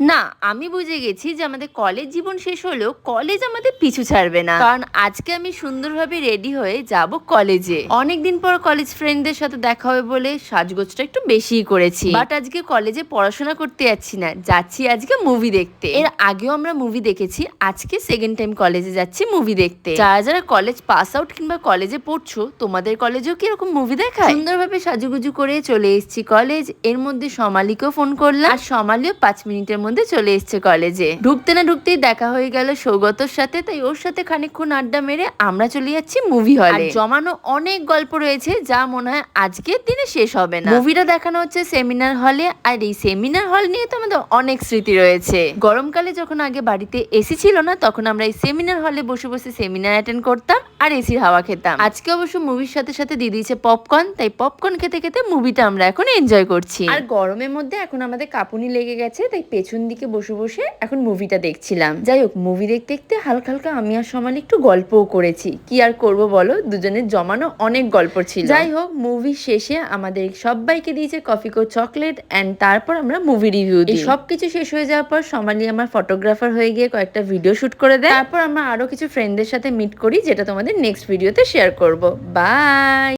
না, আমি বুঝে গেছি যে আমাদের কলেজ জীবন শেষ হলেও কলেজ আমাদের পিছু ছাড়বে না। কারণ আজকে আমি সুন্দরভাবে রেডি হয়ে যাব কলেজে অনেকদিন পর কলেজ ফ্রেন্ডদের সাথে দেখা হবে বলে সাজগোজটা একটু বেশিই করেছি। বাট আজকে কলেজে পড়াশোনা করতে যাচ্ছি না, যাচ্ছি আজকে মুভি দেখতে। এর আগেও আমরা মুভি দেখেছি, আজকে সেকেন্ড টাইম কলেজে যাচ্ছি মুভি দেখতে। যারা যারা কলেজ পাস আউট কিংবা কলেজে পড়ছো, তোমাদের কলেজেও কি এরকম মুভি দেখায়? সুন্দরভাবে সাজুগুজু করে চলে এসেছি কলেজের মধ্যে সমালিকেও ফোন করলাম। আর সমালিও পাঁচ মিনিটের মধ্যে চলে এসেছে কলেজে ঢুকতে না ঢুকতেই দেখা হয়ে গেল সৌগতর সাথে তাই ওর সাথে খানিকক্ষণ আড্ডা মেরে আমরা চলে যাচ্ছি মুভি হলে জমানো অনেক গল্প রয়েছে যা মনে হয় আজকের দিনে শেষ হবে না। মুভিটা দেখানো হচ্ছে সেমিনার হলে আর এই সেমিনার হল নিয়ে তো আমাদের অনেক স্মৃতি রয়েছে। গরমকালে যখন আগে বাড়িতে এসি ছিল না তখন আমরা এই সেমিনার হলে বসে বসে সেমিনার অ্যাটেন্ড করতাম আর এসির হাওয়া খেতাম। আজকে অবশ্য মুভির সাথে সাথে দিয়ে দিয়েছে পপকর্ন তাই পপকর্ন খেতে খেতে মুভিটা আমরা এখন এনজয় করছি। আর গরমের মধ্যে এখন আমাদের কাঁপুনি লেগে গেছে তাই পেছন দিকে বসে বসে এখন মুভিটা দেখছিলাম। যাই হোক মুভি দেখতে দেখতে হালকা হালকা আমি আর সমালি একটু গল্পও করেছি। কি আর করব বলো? দুজনের জমানো অনেক গল্প ছিল। যাই হোক মুভি শেষে আমাদের সবাইকে দিয়েছে কফি কো চকলেট এন্ড তারপর আমরা মুভি রিভিউ দিই। সব কিছু শেষ হয়ে যাওয়ার পর সমালি আমার ফটোগ্রাফার হয়ে গিয়ে কয়েকটা ভিডিও শুট করে দেয়। তারপর আমরা আরও কিছু ফ্রেন্ডদের সাথে মিট করি, যেটা তোমাদের নেক্সট ভিডিওতে শেয়ার করব। বাই